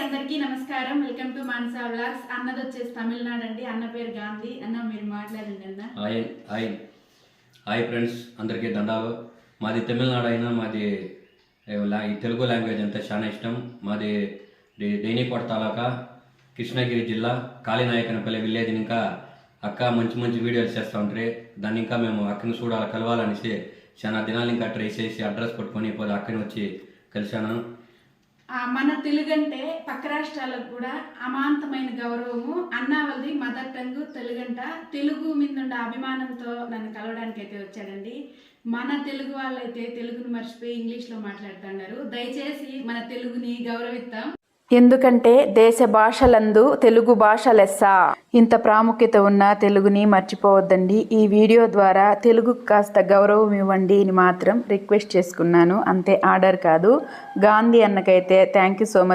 అందరికీ నమస్కారం. Welcome to Mansa vlogs అన్నది వచ్చేసి తమిళనాడు అండి. అన్న పేరు గాంధీ. అన్న మీరు మాట్లాడండి అన్న. Hi hi. హాయ్ ఫ్రెండ్స్ అందరికీ దండాలు. మాది తమిళనాడు అయినా మాది లా- తెలుగు లాంగ్వేజ్ అంతా చాలా ఇష్టం. మాది డే- డేనికోట తాలూకా కృష్ణగిరి జిల్లా కాళీనాయకనపల్లి విలేజ్ ఇంకా అక్క మంచి మంచి వీడియోలు చేస్తూ ఉంటారు దాన్ని ఇంకా మేము అక్కని చూడాలి కలవాలనేసి చాలా దినాలు ఇంకా ట్రై చేసి అడ్రస్ కొట్టుకొని ఇప్పుడు అక్కని వచ్చి కలిశాను. మన తెలుగంటే పక్క రాష్ట్రాలకు కూడా అమాంతమైన గౌరవము అన్నావల్ది మదర్ టంగ్ తెలుగంట. తెలుగు మీద అభిమానంతో నన్ను కలవడానికి అయితే వచ్చాడండి. మన తెలుగు వాళ్ళైతే తెలుగును మర్చిపోయి ఇంగ్లీష్లో మాట్లాడుతున్నారు. దయచేసి మన తెలుగుని గౌరవిద్దాం. ఎందుకంటే దేశ భాషలందు తెలుగు భాష లెస్స. ఇంత ప్రాముఖ్యత ఉన్న తెలుగుని మర్చిపోవద్దండి. ఈ వీడియో ద్వారా తెలుగు కాస్త గౌరవం ఇవ్వండి అని మాత్రం రిక్వెస్ట్ చేసుకున్నాను. అంతే ఆర్డర్ కాదు. గాంధీ అన్నకైతే థ్యాంక్ యూ సో మచ్